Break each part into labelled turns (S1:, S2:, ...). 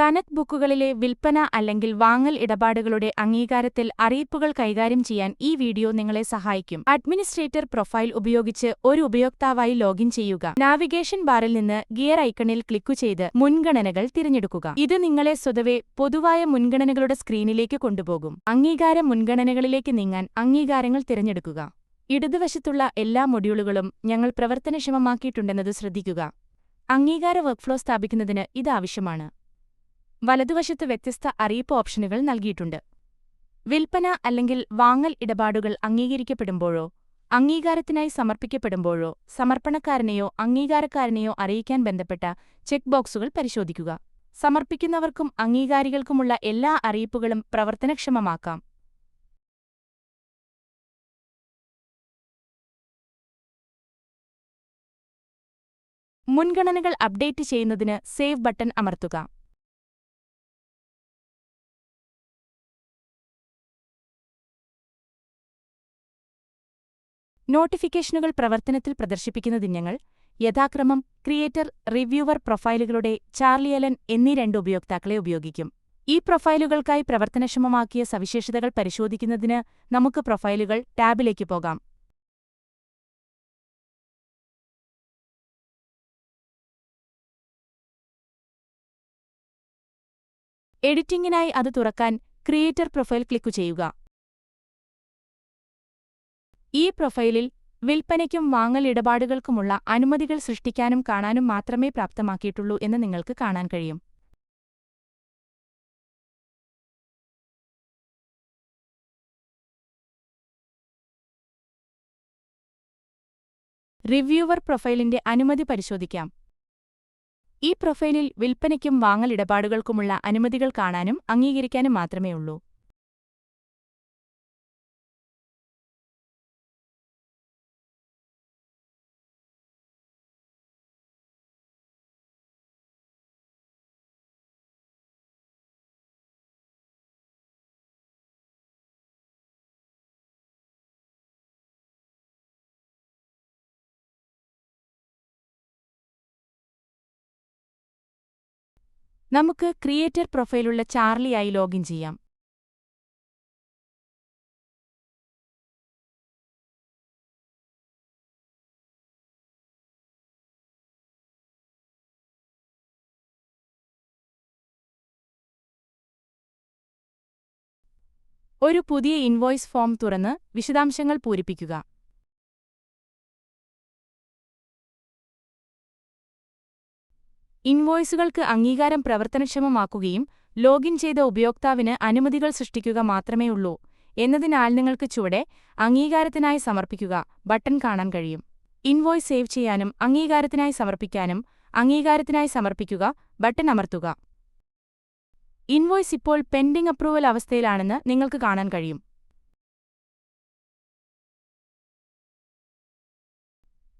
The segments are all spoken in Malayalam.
S1: കനക് ബുക്കുകളിലെ വിൽപ്പന അല്ലെങ്കിൽ വാങ്ങൽ ഇടപാടുകളുടെ അംഗീകാരത്തിൽ അറിയിപ്പുകൾ കൈകാര്യം ചെയ്യാൻ ഈ വീഡിയോ നിങ്ങളെ സഹായിക്കും. അഡ്മിനിസ്ട്രേറ്റർ പ്രൊഫൈൽ ഉപയോഗിച്ച് ഒരു ഉപയോക്താവായി ലോഗിൻ ചെയ്യുക. നാവിഗേഷൻ ബാറിൽ നിന്ന് ഗിയർ ഐക്കണിൽ ക്ലിക്കു ചെയ്ത് മുൻഗണനകൾ തിരഞ്ഞെടുക്കുക. ഇത് നിങ്ങളെ സ്വതവേ പൊതുവായ മുൻഗണനകളുടെ സ്ക്രീനിലേക്ക് കൊണ്ടുപോകും. അംഗീകാര മുൻഗണനകളിലേക്ക് നീങ്ങാൻ അംഗീകാരങ്ങൾ തിരഞ്ഞെടുക്കുക. ഇടതുവശത്തുള്ള എല്ലാ മൊഡ്യൂളുകളും ഞങ്ങൾ പ്രവർത്തനക്ഷമമാക്കിയിട്ടുണ്ടെന്നത് ശ്രദ്ധിക്കുക. അംഗീകാര വർക്ക്ഫ്ലോ സ്ഥാപിക്കുന്നതിന് ഇത് ആവശ്യമാണ്. വലതുവശത്ത് വ്യത്യസ്ത അറിയിപ്പ് ഓപ്ഷനുകൾ നൽകിയിട്ടുണ്ട്. വിൽപ്പന അല്ലെങ്കിൽ വാങ്ങൽ ഇടപാടുകൾ അംഗീകരിക്കപ്പെടുമ്പോഴോ അംഗീകാരത്തിനായി സമർപ്പിക്കപ്പെടുമ്പോഴോ സമർപ്പണക്കാരനെയോ അംഗീകാരക്കാരനെയോ അറിയിക്കാൻ ബന്ധപ്പെട്ട ചെക്ക് ബോക്സുകൾ പരിശോധിക്കുക. സമർപ്പിക്കുന്നവർക്കും അംഗീകാരികൾക്കുമുള്ള എല്ലാ അറിയിപ്പുകളും പ്രവർത്തനക്ഷമമാക്കാം. മുൻഗണനകൾ അപ്ഡേറ്റ് ചെയ്യുന്നതിന് സേവ് ബട്ടൺ അമർത്തുക. നോട്ടിഫിക്കേഷനുകൾ പ്രവർത്തനത്തിൽ പ്രദർശിപ്പിക്കുന്നതിന്യങ്ങൾ യഥാക്രമം ക്രിയേറ്റർ റിവ്യൂവർ പ്രൊഫൈലുകളുടെ ചാർലിയലൻ എന്നീ രണ്ട് ഉപയോക്താക്കളെ ഉപയോഗിക്കും. ഈ പ്രൊഫൈലുകൾക്കായി പ്രവർത്തനക്ഷമമാക്കിയ സവിശേഷതകൾ പരിശോധിക്കുന്നതിന് നമുക്ക് പ്രൊഫൈലുകൾ ടാബിലേക്ക് പോകാം. എഡിറ്റിംഗിനായി അത് തുറക്കാൻ ക്രിയേറ്റർ പ്രൊഫൈൽ ക്ലിക്കു ചെയ്യുക. ഈ പ്രൊഫൈലിൽ വിൽപ്പനയ്ക്കും വാങ്ങൽ ഇടപാടുകൾക്കുമുള്ള അനുമതികൾ സൃഷ്ടിക്കാനും കാണാനും മാത്രമേ പ്രാപ്തമാക്കിയിട്ടുള്ളൂ എന്ന് നിങ്ങൾക്ക് കാണാൻ കഴിയും. റിവ്യൂവർ പ്രൊഫൈലിന്റെ അനുമതി പരിശോധിക്കാം. ഈ പ്രൊഫൈലിൽ വിൽപ്പനയ്ക്കും വാങ്ങൽ ഇടപാടുകൾക്കുമുള്ള അനുമതികൾ കാണാനും അംഗീകരിക്കാനും മാത്രമേ ഉള്ളൂ നമുക്ക് ക്രിയേറ്റർ പ്രൊഫൈലുള്ള ചാർലിയായി ലോഗിൻ ചെയ്യാം. ഒരു പുതിയ ഇൻവോയ്സ് ഫോം തുറന്ന് വിശദാംശങ്ങൾ പൂരിപ്പിക്കുക. ഇൻവോയ്സുകൾക്ക് അംഗീകാരം പ്രവർത്തനക്ഷമമാക്കുകയും ലോഗിൻ ചെയ്ത ഉപയോക്താവിന് അനുമതികൾ സൃഷ്ടിക്കുക മാത്രമേ ഉള്ളൂ എന്നതിനാൽ നിങ്ങൾക്ക് ചുവടെ അംഗീകാരത്തിനായി സമർപ്പിക്കുക ബട്ടൺ കാണാൻ കഴിയും. ഇൻവോയ്സ് സേവ് ചെയ്യാനും അംഗീകാരത്തിനായി സമർപ്പിക്കാനും അംഗീകാരത്തിനായി സമർപ്പിക്കുക ബട്ടൺ അമർത്തുക. ഇൻവോയ്സ് ഇപ്പോൾ പെൻഡിംഗ് അപ്രൂവൽ അവസ്ഥയിലാണെന്ന് നിങ്ങൾക്ക് കാണാൻ കഴിയും.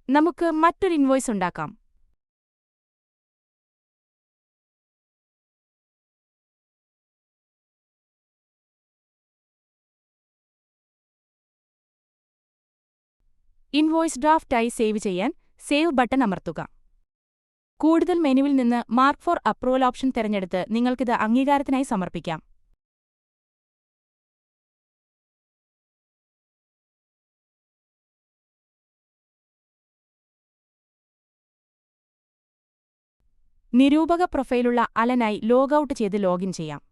S1: നമുക്ക് മറ്റൊരു ഇൻവോയ്സ് ഉണ്ടാക്കാം. ഇൻവോയ്സ് ഡ്രാഫ്റ്റായി സേവ് ചെയ്യാൻ സേവ് ബട്ടൺ അമർത്തുക. കൂടുതൽ മെനുവിൽ നിന്ന് മാർക്ക് ഫോർ അപ്രൂവൽ ഓപ്ഷൻ തിരഞ്ഞെടുത്ത് നിങ്ങൾക്കിത് അംഗീകാരത്തിനായി സമർപ്പിക്കാം. നിരൂപക പ്രൊഫൈലുള്ള അലനായി ലോഗൌട്ട് ചെയ്ത് ലോഗിൻ ചെയ്യാം.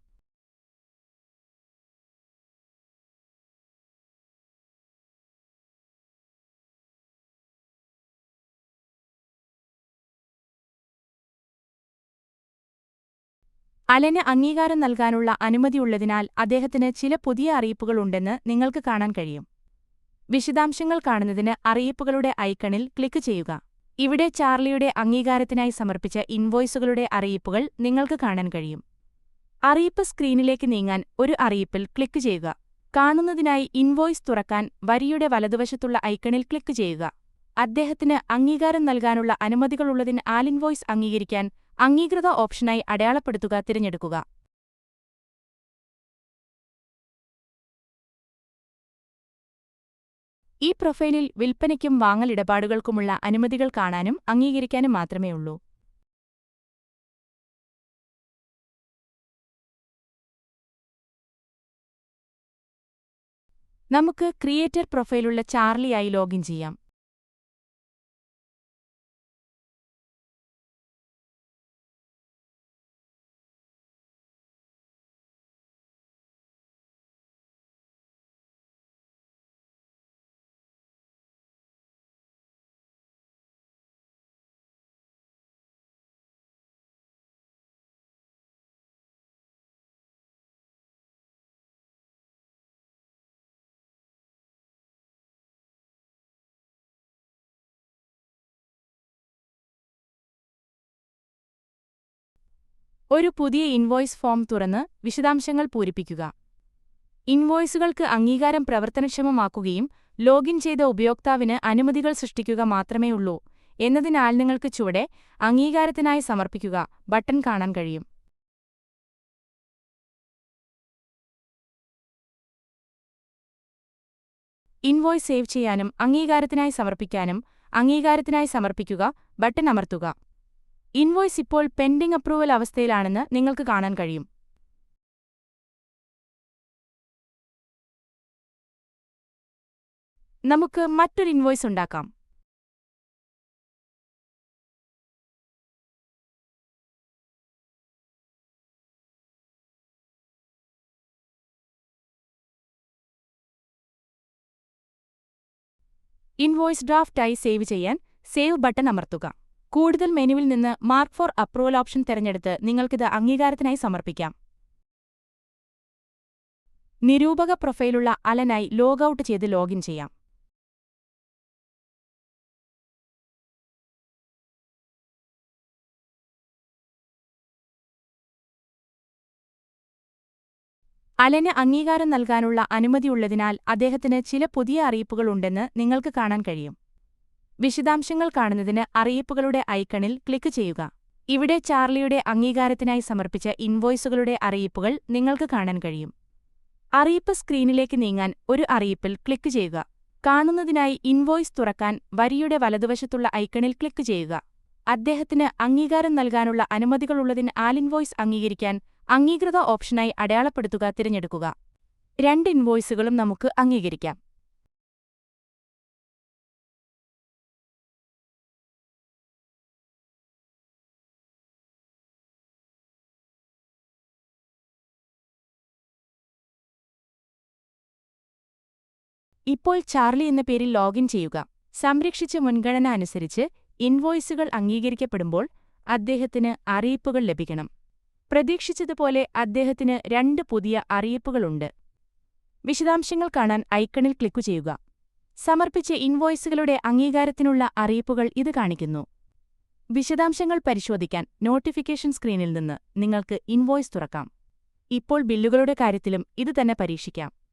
S1: അലന് അംഗീകാരം നൽകാനുള്ള അനുമതിയുള്ളതിനാൽ അദ്ദേഹത്തിന് ചില പുതിയ അറിയിപ്പുകളുണ്ടെന്ന് നിങ്ങൾക്ക് കാണാൻ കഴിയും. വിശദാംശങ്ങൾ കാണുന്നതിന് അറിയിപ്പുകളുടെ ഐക്കണിൽ ക്ലിക്ക് ചെയ്യുക. ഇവിടെ ചാർലിയുടെ അംഗീകാരത്തിനായി സമർപ്പിച്ച ഇൻവോയ്സുകളുടെ അറിയിപ്പുകൾ നിങ്ങൾക്ക് കാണാൻ കഴിയും. അറിയിപ്പ് സ്ക്രീനിലേക്ക് നീങ്ങാൻ ഒരു അറിയിപ്പിൽ ക്ലിക്ക് ചെയ്യുക. കാണുന്നതിനായി ഇൻവോയ്സ് തുറക്കാൻ വരിയുടെ വലതുവശത്തുള്ള ഐക്കണിൽ ക്ലിക്ക് ചെയ്യുക. അദ്ദേഹത്തിന് അംഗീകാരം നൽകാനുള്ള അനുമതികളുള്ളതിന് ആലിൻവോയ്സ് അംഗീകരിക്കാൻ അംഗീകൃത ഓപ്ഷനായി അടയാളപ്പെടുത്തുക തിരഞ്ഞെടുക്കുക. ഈ പ്രൊഫൈലിൽ വിൽപ്പനയ്ക്കും വാങ്ങലിടപാടുകൾക്കുമുള്ള അനുമതികൾ കാണാനും അംഗീകരിക്കാനും മാത്രമേ ഉള്ളൂ. നമുക്ക് ക്രിയേറ്റർ പ്രൊഫൈലുള്ള ചാർലിയായി ലോഗിൻ ചെയ്യാം. ഒരു പുതിയ ഇൻവോയ്സ് ഫോം തുറന്ന് വിശദാംശങ്ങൾ പൂരിപ്പിക്കുക. ഇൻവോയ്സുകൾക്ക് അംഗീകാരം പ്രവർത്തനക്ഷമമാക്കുകയും ലോഗിൻ ചെയ്ത ഉപയോക്താവിന് അനുമതികൾ സൃഷ്ടിക്കുക മാത്രമേ ഉള്ളൂ എന്നതിനാൽ നിങ്ങൾക്ക് ചുവടെ അംഗീകാരത്തിനായി സമർപ്പിക്കുക ബട്ടൺ കാണാൻ കഴിയും. ഇൻവോയ്സ് സേവ് ചെയ്യാനും അംഗീകാരത്തിനായി സമർപ്പിക്കാനും അംഗീകാരത്തിനായി സമർപ്പിക്കുക ബട്ടൺ അമർത്തുക. ഇൻവോയ്സ് ഇപ്പോൾ പെൻഡിംഗ് അപ്രൂവൽ അവസ്ഥയിലാണെന്ന് നിങ്ങൾക്ക് കാണാൻ കഴിയും. നമുക്ക് മറ്റൊരു ഇൻവോയ്സ് ഉണ്ടാക്കാം. ഇൻവോയ്സ് ഡ്രാഫ്റ്റായി സേവ് ചെയ്യാൻ സേവ് ബട്ടൺ അമർത്തുക. കൂടുതൽ മെനുവിൽ നിന്ന് മാർക്ക് ഫോർ അപ്രൂവൽ ഓപ്ഷൻ തിരഞ്ഞെടുത്ത് നിങ്ങൾക്കിത് അംഗീകാരത്തിനായി സമർപ്പിക്കാം. നിരൂപക പ്രൊഫൈലുള്ള അലനായി ലോഗൌട്ട് ചെയ്ത് ലോഗിൻ ചെയ്യാം. അലന് അംഗീകാരം നൽകാനുള്ള അനുമതിയുള്ളതിനാൽ അദ്ദേഹത്തിന് ചില പുതിയ അറിയിപ്പുകൾ ഉണ്ടെന്ന് നിങ്ങൾക്ക് കാണാൻ കഴിയും. വിശദാംശങ്ങൾ കാണുന്നതിന് അറിയിപ്പുകളുടെ ഐക്കണിൽ ക്ലിക്ക് ചെയ്യുക. ഇവിടെ ചാർലിയുടെ അംഗീകാരത്തിനായി സമർപ്പിച്ച ഇൻവോയ്സുകളുടെ അറിയിപ്പുകൾ നിങ്ങൾക്ക് കാണാൻ കഴിയും. അറിയിപ്പ് സ്ക്രീനിലേക്ക് നീങ്ങാൻ ഒരു അറിയിപ്പിൽ ക്ലിക്ക് ചെയ്യുക. കാണുന്നതിനായി ഇൻവോയ്സ് തുറക്കാൻ വരിയുടെ വലതുവശത്തുള്ള ഐക്കണിൽ ക്ലിക്ക് ചെയ്യുക. അദ്ദേഹത്തിന് അംഗീകാരം നൽകാനുള്ള അനുമതികളുള്ളതിന് ആലിൻവോയ്സ് അംഗീകരിക്കാൻ അംഗീകൃത ഓപ്ഷനായി അടയാളപ്പെടുത്തുക തിരഞ്ഞെടുക്കുക. രണ്ട് ഇൻവോയ്സുകളും നമുക്ക് അംഗീകരിക്കാം. ഇപ്പോൾ ചാർലി എന്ന പേരിൽ ലോഗിൻ ചെയ്യുക. സംരക്ഷിച്ച മുൻഗണന അനുസരിച്ച് ഇൻവോയ്സുകൾ അംഗീകരിക്കപ്പെടുമ്പോൾ അദ്ദേഹത്തിന് അറിയിപ്പുകൾ ലഭിക്കണം. പ്രതീക്ഷിച്ചതുപോലെ അദ്ദേഹത്തിന് രണ്ട് പുതിയ അറിയിപ്പുകളുണ്ട്. വിശദാംശങ്ങൾ കാണാൻ ഐക്കണിൽ ക്ലിക്കു ചെയ്യുക. സമർപ്പിച്ച ഇൻവോയ്സുകളുടെ അംഗീകാരത്തിനുള്ള അറിയിപ്പുകൾ ഇത് കാണിക്കുന്നു. വിശദാംശങ്ങൾ പരിശോധിക്കാൻ നോട്ടിഫിക്കേഷൻ സ്ക്രീനിൽ നിന്ന് നിങ്ങൾക്ക് ഇൻവോയ്സ് തുറക്കാം. ഇപ്പോൾ ബില്ലുകളുടെ കാര്യത്തിലും ഇതുതന്നെ പരീക്ഷിക്കാം.